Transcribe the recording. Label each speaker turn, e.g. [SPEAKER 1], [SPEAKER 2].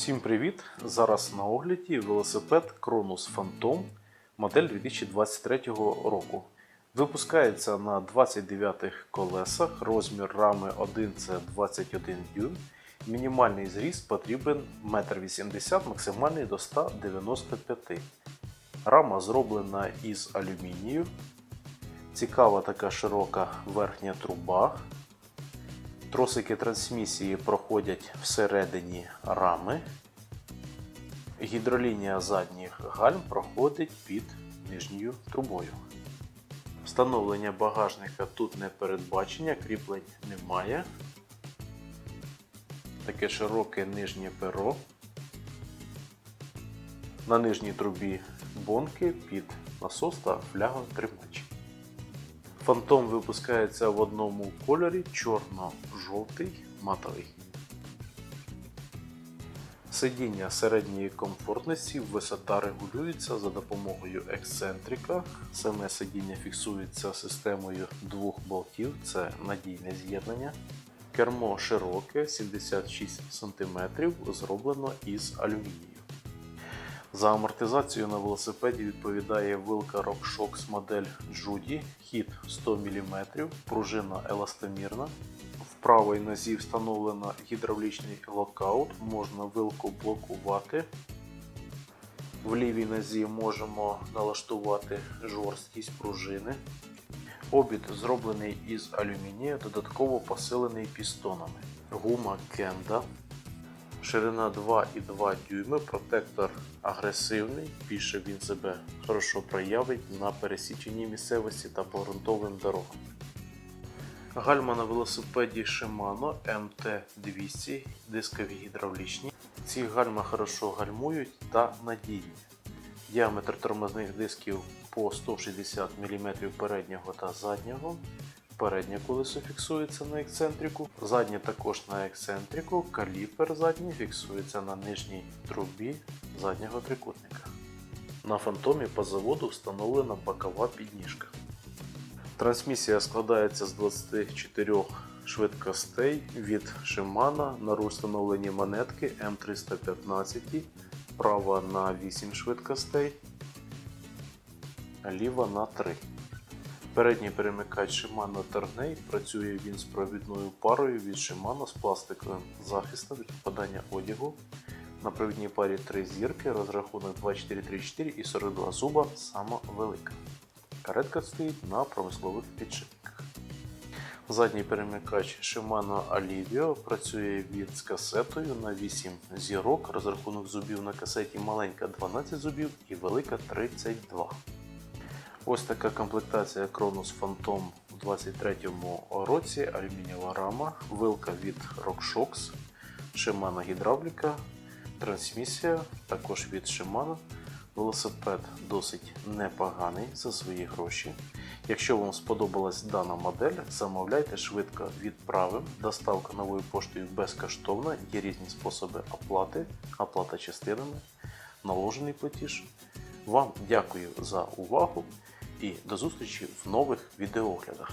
[SPEAKER 1] Всім привіт! Зараз на огляді велосипед Кронус Phantom модель 2023 року. Випускається на 29 колесах, розмір рами 1 це 21 дюйм. Мінімальний зріст потрібен 1,80 м, максимальний до 195 Рама зроблена із алюмінію. Цікава така широка верхня труба. Тросики трансмісії проходять всередині рами. Гідролінія задніх гальм проходить під нижньою трубою. Встановлення багажника тут не передбачення, кріплень немає. Таке широке нижнє перо. На нижній трубі бонки під насос та фляготримач. Фантом випускається в одному кольорі чорно-жовтий матовий. Сидіння середньої комфортності, висота регулюється за допомогою ексцентрика. Саме сидіння фіксується системою двох болтів, це надійне з'єднання. Кермо широке, 76 см, зроблено із алюмінію. За амортизацію на велосипеді відповідає вилка RockShox модель Judy, хід 100 мм, пружина еластомірна. В правій нозі встановлено гідравлічний локаут, можна вилку блокувати. В лівій нозі можемо налаштувати жорсткість пружини. Обід зроблений із алюмінія, додатково посилений пістонами. Гума Кенда. Ширина 2,2 дюйми, протектор агресивний, більше він себе хорошо проявить на пересіченні місцевості та по ґрунтовим дорогам. Гальма на велосипеді Shimano MT200, дискові гідравлічні. Ці гальма хорошо гальмують та надійні. Діаметр тормозних дисків по 160 мм переднього та заднього. Переднє колесо фіксується на ексцентрику, заднє також на ексцентрику, каліпер задній фіксується на нижній трубі заднього трикутника. На фантомі по заводу встановлена бокова підніжка. Трансмісія складається з 24 швидкостей від Shimano на руль встановлені монетки М315, права на 8 швидкостей, ліва на 3. Передній перемикач Shimano Tourney працює він з провідною парою від Shimano з пластиковим захистом від попадання одягу. На провідній парі 3 зірки, розрахунок 2434 і 42 зуба сама велика. Каретка стоїть на промислових підшипниках. Задній перемикач Shimano Alivio працює від з касетою на 8 зірок, розрахунок зубів на касеті маленька 12 зубів і велика 32. Ось така комплектація Кронус Phantom у 2023 році, алюмінієва рама, вилка від RockShox, Shimano гідравліка, трансмісія також від Shimano. Велосипед досить непоганий за свої гроші. Якщо вам сподобалась дана модель, замовляйте швидко відправимо. Доставка новою поштою безкоштовна, є різні способи оплати, оплата частинами, наложений платіж. Вам дякую за увагу і до зустрічі в нових відеоглядах.